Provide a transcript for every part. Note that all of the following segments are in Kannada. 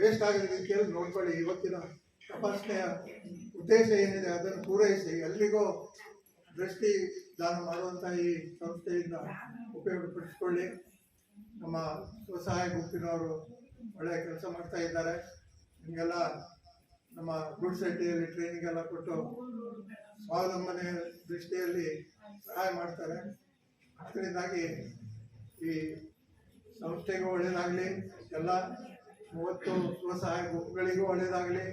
ವೇಸ್ಟ್ ಆಗದ ರೀತಿಯಲ್ಲಿ ನೋಡ್ಕೊಳ್ಳಿ, ಇವತ್ತಿನ ತಪಾಸಣೆಯ ಉದ್ದೇಶ ಏನಿದೆ ಅದನ್ನು ಪೂರೈಸಿ, ಎಲ್ಲಿಗೂ ದೃಷ್ಟಿ ದಾನ ಮಾಡುವಂಥ ಈ ಸಂಸ್ಥೆಯಿಂದ ಉಪಯೋಗಪಡಿಸ್ಕೊಳ್ಳಿ. ನಮ್ಮ ಸ್ವಸಹಾಯ ಗುಂಪಿನವರು ಒಳ್ಳೆಯ ಕೆಲಸ ಮಾಡ್ತಾ ಇದ್ದಾರೆ. ನಿಮಗೆಲ್ಲ ನಮ್ಮ ಗುಡ್ ಸೈಟಿಯಲ್ಲಿ ಟ್ರೈನಿಂಗ್ ಎಲ್ಲ ಕೊಟ್ಟು ಸ್ವಾವಲಂಬನೆ ದೃಷ್ಟಿಯಲ್ಲಿ ಸಹಾಯ ಮಾಡ್ತಾರೆ. ಅದರಿಂದಾಗಿ ಈ ಸಂಸ್ಥೆಗೂ ಒಳ್ಳೆಯದಾಗಲಿ ಎಲ್ಲ ಮೂವತ್ತು ಸ್ವಸಹಾಯ ಗುಂಪುಗಳಿಗೂ ಒಳ್ಳೆಯದಾಗಲಿ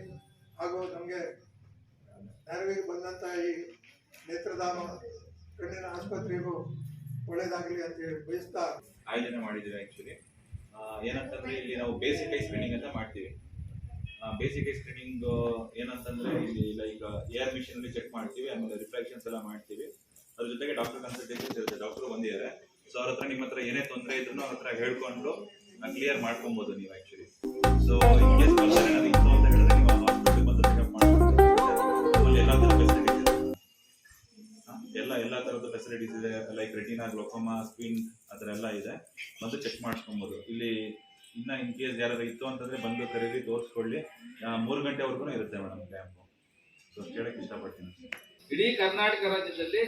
ಹಾಗೂ ನಮಗೆ ನೆರವಿಗೆ ಬಂದಂಥ ಈ ನೇತ್ರದಾನ ಕಣ್ಣಿನ ಆಸ್ಪತ್ರೆಗೂ ಒಳ್ಳೆಯದಾಗಲಿ ಅಂತೇಳಿ ಬಯಸ್ತಾ ಆಯೋಜನೆ ಮಾಡಿದ್ದೀವಿ ಆ್ಯಕ್ಚುಲಿ ಏನಂತಂದರೆ ಇಲ್ಲಿ ನಾವು ಬೇಸಿಕ್ ಐ ಸ್ಕ್ರೀನಿಂಗ್ ಅಂತ ಮಾಡ್ತೀವಿ. ಬೇಸಿಕ್ ಐ ಸ್ಕ್ರೀನಿಂಗ್ ಏನಂತಂದರೆ ಇಲ್ಲಿ ಲೈಕ್ ಏರ್ ಮಿಷನ್ ಅಲ್ಲಿ ಚೆಕ್ ಮಾಡ್ತೀವಿ, ಆಮೇಲೆ ರಿಫ್ಲೆಕ್ಷನ್ಸ್ ಎಲ್ಲ ಮಾಡ್ತೀವಿ. ಅದ್ರ ಜೊತೆಗೆ ಡಾಕ್ಟರ್ ಕನ್ಸಲ್ಟೇಷನ್ಸ್ ಇರುತ್ತೆ. ಡಾಕ್ಟರ್ ಬಂದಿದ್ದಾರೆ. ಸೊ ಅವ್ರ ಹತ್ರ ನಿಮ್ಮ ಹತ್ರ ಏನೇ ತೊಂದರೆ ಇದ್ರು ಅವ್ರ ಹತ್ರ ಹೇಳ್ಕೊಂಡು ಕ್ಲಿಯರ್ ಮಾಡ್ಕೊಬೋದು ನೀವು ಆ್ಯಕ್ಚುಲಿ ಸೊ ಇನ್ ಕೇಸ್ ಎಲ್ಲ ಫೆಸಿಲಿಟೀಸ್ ಇದೆ. ಲೈಕ್ ರೆಟಿನಾ ಗ್ಲೋಕೋಮಾ ಸ್ಪಿನ್ ಆ ಥರ ಇದೆ. ಚೆಕ್ ಇಲ್ಲಿ ಇನ್ ಕೇಸ್ ಯಾರಾದ್ರು ಇತ್ತು ಅಂತಂದ್ರೆ ಬಂದು ತೋರಿಸ್ಕೊಳ್ಳಿ. ಮೂರು ಗಂಟೆವರೆಗೂ ಇರುತ್ತೆ ಮೇಡಮ್ ಸೊ ಕೇಳಕ್ಕೆ ಇಷ್ಟಪಡ್ತೀನಿ. ಇಡೀ ಕರ್ನಾಟಕ ರಾಜ್ಯದಲ್ಲಿ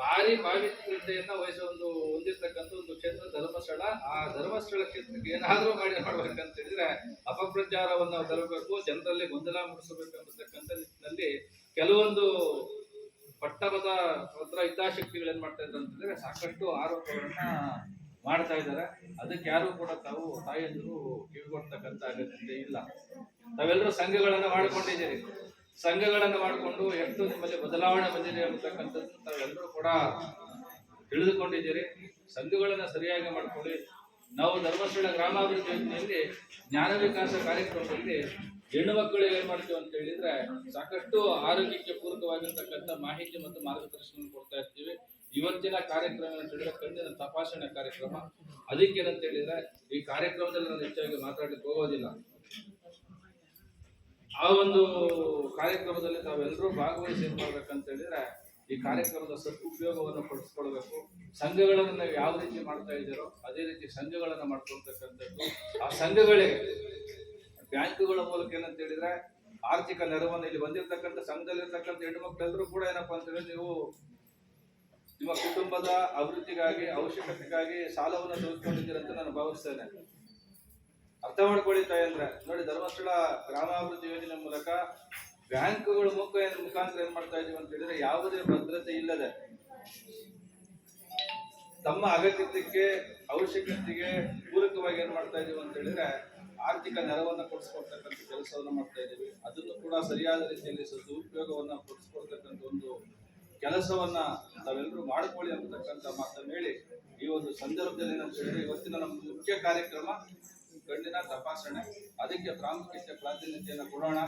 ಭಾರಿ ಪಾವಿತ್ರ್ಯತೆಯನ್ನ ವಹಿಸುವ ಒಂದು ಹೊಂದಿರ್ತಕ್ಕಂಥ ಒಂದು ಕ್ಷೇತ್ರ ಧರ್ಮಸ್ಥಳ, ಆ ಧರ್ಮಸ್ಥಳ ಕ್ಷೇತ್ರಕ್ಕೆ ಏನಾದರೂ ಮಾಡಿ ಮಾಡ್ಬೇಕಂತ ಹೇಳಿದ್ರೆ ಅಪಪ್ರಚಾರವನ್ನು ತರಬೇಕು, ಜನರಲ್ಲಿ ಗೊಂದಲ ಮೂಡಿಸಬೇಕು ಅನ್ನತಕ್ಕಂಥ ನಿಟ್ಟಿನಲ್ಲಿ ಕೆಲವೊಂದು ಪಟ್ಟಣದ ಹತ್ರ ಹಿತಾಸಕ್ತಿಗಳು ಏನ್ ಮಾಡ್ತಾ ಇದ್ದಾರೆ ಅಂತಂದ್ರೆ ಸಾಕಷ್ಟು ಆರೋಪಗಳನ್ನ ಮಾಡ್ತಾ ಇದ್ದಾರೆ. ಅದಕ್ಕೆ ಯಾರು ಕೂಡ ತಾವು ತಾಯಿಯಂದ್ರು ಕಿವಿಗೊಡ್ತಕ್ಕಂಥ ಅಗತ್ಯತೆ ಇಲ್ಲ. ತಾವೆಲ್ಲರೂ ಸಂಘಗಳನ್ನ ಮಾಡ್ಕೊಂಡಿದ್ದೀರಿ. ಸಂಘಗಳನ್ನ ಮಾಡಿಕೊಂಡು ಎಷ್ಟು ನಿಮ್ಮಲ್ಲಿ ಬದಲಾವಣೆ ಬಂದಿದೆ ಅಂತಕ್ಕಂಥದ್ದು ತಾವೆಲ್ಲರೂ ಕೂಡ ತಿಳಿದುಕೊಂಡಿದ್ದೀರಿ. ಸಂಘಗಳನ್ನು ಸರಿಯಾಗಿ ಮಾಡಿಕೊಳ್ಳಿ. ನಾವು ಧರ್ಮಸ್ಥಳ ಗ್ರಾಮಾಭಿವೃದ್ಧಿ ಯೋಜನೆಯಲ್ಲಿ ಜ್ಞಾನ ವಿಕಾಸ ಕಾರ್ಯಕ್ರಮದಲ್ಲಿ ಹೆಣ್ಣು ಮಕ್ಕಳಿಗೆ ಏನು ಮಾಡ್ತೀವಿ ಅಂತ ಹೇಳಿದ್ರೆ ಸಾಕಷ್ಟು ಆರೋಗ್ಯಕ್ಕೆ ಪೂರಕವಾಗಿರ್ತಕ್ಕಂಥ ಮಾಹಿತಿ ಮತ್ತು ಮಾರ್ಗದರ್ಶನ ಕೊಡ್ತಾ ಇರ್ತೀವಿ. ಇವತ್ತಿನ ಕಾರ್ಯಕ್ರಮ ಅಂತ ಹೇಳಿದ್ರೆ ಕಣ್ಣಿನ ತಪಾಸಣೆ ಕಾರ್ಯಕ್ರಮ. ಅದಕ್ಕೇನಂತ ಹೇಳಿದ್ರೆ ಈ ಕಾರ್ಯಕ್ರಮದಲ್ಲಿ ನಾನು ಹೆಚ್ಚಾಗಿ ಮಾತಾಡ್ಲಿಕ್ಕೆ ಹೋಗೋದಿಲ್ಲ. ಆ ಒಂದು ಕಾರ್ಯಕ್ರಮದಲ್ಲಿ ತಾವೆಲ್ಲರೂ ಭಾಗವಹಿಸಿ ಮಾಡ್ಬೇಕಂತ ಹೇಳಿದ್ರೆ ಈ ಕಾರ್ಯಕ್ರಮದ ಸದುಪಯೋಗವನ್ನು ಪಡಿಸ್ಕೊಳ್ಬೇಕು. ಸಂಘಗಳನ್ನು ನಾವು ಯಾವ ರೀತಿ ಮಾಡ್ತಾ ಇದ್ದೀರೋ ಅದೇ ರೀತಿ ಸಂಘಗಳನ್ನು ಮಾಡ್ಕೊಳ್ತಕ್ಕಂಥದ್ದು ಆ ಸಂಘಗಳಿಗೆ. ಬ್ಯಾಂಕುಗಳ ಮೂಲಕ ಏನಂತ ಹೇಳಿದ್ರೆ ಆರ್ಥಿಕ ನೆರವನ್ನು ಇಲ್ಲಿ ಬಂದಿರತಕ್ಕಂಥ ಸಂಘದಲ್ಲಿರ್ತಕ್ಕಂಥ ಹೆಣ್ಮಕ್ಳೆಲ್ಲರೂ ಕೂಡ ಏನಪ್ಪಾ ಅಂತ ಹೇಳಿದ್ರೆ ನೀವು ನಿಮ್ಮ ಕುಟುಂಬದ ಅಭಿವೃದ್ಧಿಗಾಗಿ, ಅವಶ್ಯಕತೆಗಾಗಿ ಸಾಲವನ್ನು ತೆಗೆದುಕೊಂಡಿದ್ದೀರಂತ ನಾನು ಭಾವಿಸ್ತೇನೆ. ಅರ್ಥ ಮಾಡ್ಕೊಳ್ಳಿ ತಾಯಂದ್ರೆ. ನೋಡಿ, ಧರ್ಮಸ್ಥಳ ಗ್ರಾಮಾಭಿವೃದ್ಧಿ ಯೋಜನೆ ಮೂಲಕ ಬ್ಯಾಂಕುಗಳ ಮುಖ ಮುಖಾಂತರ ಏನ್ ಮಾಡ್ತಾ ಇದೀವಿ ಅಂತ ಹೇಳಿದ್ರೆ ಯಾವುದೇ ಭದ್ರತೆ ಇಲ್ಲದೆ ತಮ್ಮ ಅಗತ್ಯತೆಗೆ, ಅವಶ್ಯಕತೆಗೆ ಪೂರಕವಾಗಿ ಏನ್ ಮಾಡ್ತಾ ಇದೀವಿ ಅಂತ ಹೇಳಿದ್ರೆ ಆರ್ಥಿಕ ನೆರವನ್ನ ಕೊಡಿಸ್ಕೊಡ್ತಕ್ಕಂಥ ಕೆಲಸವನ್ನ ಮಾಡ್ತಾ ಇದ್ದೀವಿ ಅದನ್ನು ಕೂಡ ಸರಿಯಾದ ರೀತಿಯಲ್ಲಿ ಸದುಪಯೋಗವನ್ನ ಕೊಡಿಸ್ಕೊಡ್ತಕ್ಕಂಥ ಒಂದು ಕೆಲಸವನ್ನ ನಾವೆಲ್ಲರೂ ಮಾಡ್ಕೊಳ್ಳಿ ಅಂತಕ್ಕಂಥ ಮಾತನ್ನು ಹೇಳಿ ಈ ಒಂದು ಸಂದರ್ಭದಲ್ಲಿ ಹೇಳಿದ್ರೆ ಇವತ್ತಿನ ನಮ್ಮ ಮುಖ್ಯ ಕಾರ್ಯಕ್ರಮ ಕಣ್ಣಿನ ತಪಾಸಣೆ ಅದಕ್ಕೆ ಪ್ರಾಮುಖ್ಯತೆ ಪ್ರಾಧಾನ್ಯತೆಯನ್ನು ಕೊಡೋಣ.